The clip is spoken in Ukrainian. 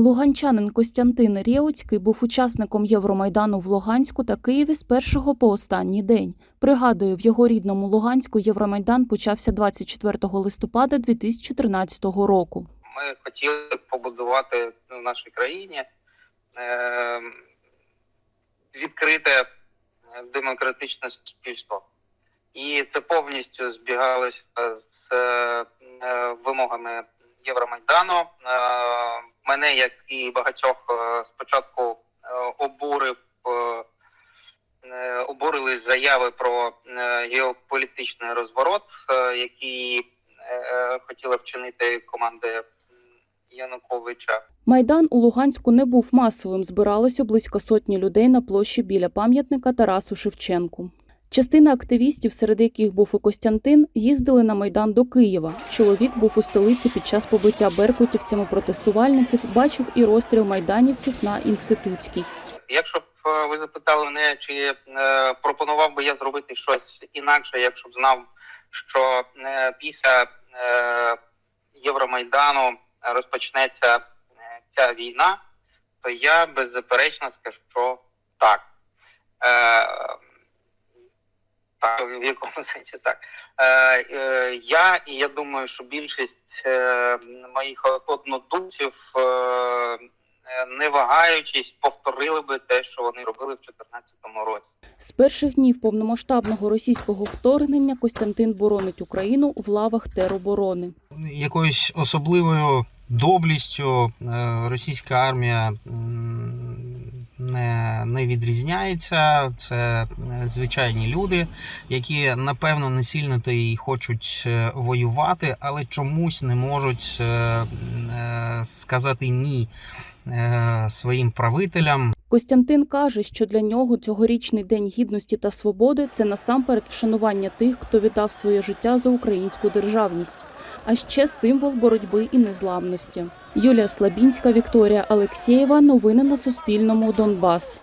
Луганчанин Костянтин Рєуцький був учасником Євромайдану в Луганську та Києві з першого по останній день. Пригадую, в його рідному Луганську Євромайдан почався 24 листопада 2013 року. Ми хотіли побудувати в нашій країні е, відкрите е, демократичне суспільство. І це повністю збігалося з е, вимогами Євромайдану. Е, мене, як і багатьох, е, спочатку е, обурив. Обурили заяви про геополітичний розворот, який хотіла вчинити команда Януковича. Майдан у Луганську не був масовим. Збиралося близько сотні людей на площі біля пам'ятника Тарасу Шевченку. Частина активістів, серед яких був і Костянтин, їздили на майдан до Києва. Чоловік був у столиці під час побиття беркутівцями протестувальників, бачив і розстріл майданівців на інститутській. Якщо б е, ви запитали мене, чи е, пропонував би я зробити щось інакше, якщо б знав, що е, після Євромайдану розпочнеться ця війна, то я беззаперечно скажу, що так. Так, в якому сенсі так. Е, е, я і я думаю, що більшість е, моїх однодумців, е, не вагаючись, повторили би те, що вони робили в 2014 році. З перших днів повномасштабного російського вторгнення Костянтин боронить Україну в лавах тероборони. якоюсь особливою доблістю е, російська армія не, відрізняється. Це е, звичайні люди, які напевно не сильно то й хочуть е, воювати, але чомусь не можуть е, сказати ні своїм правителям. Костянтин каже, що для нього цьогорічний день гідності та свободи це насамперед вшанування тих, хто віддав своє життя за українську державність, а ще символ боротьби і незламності. Юлія Слабінська, Вікторія Алексєєва. Новини на Суспільному. Донбас.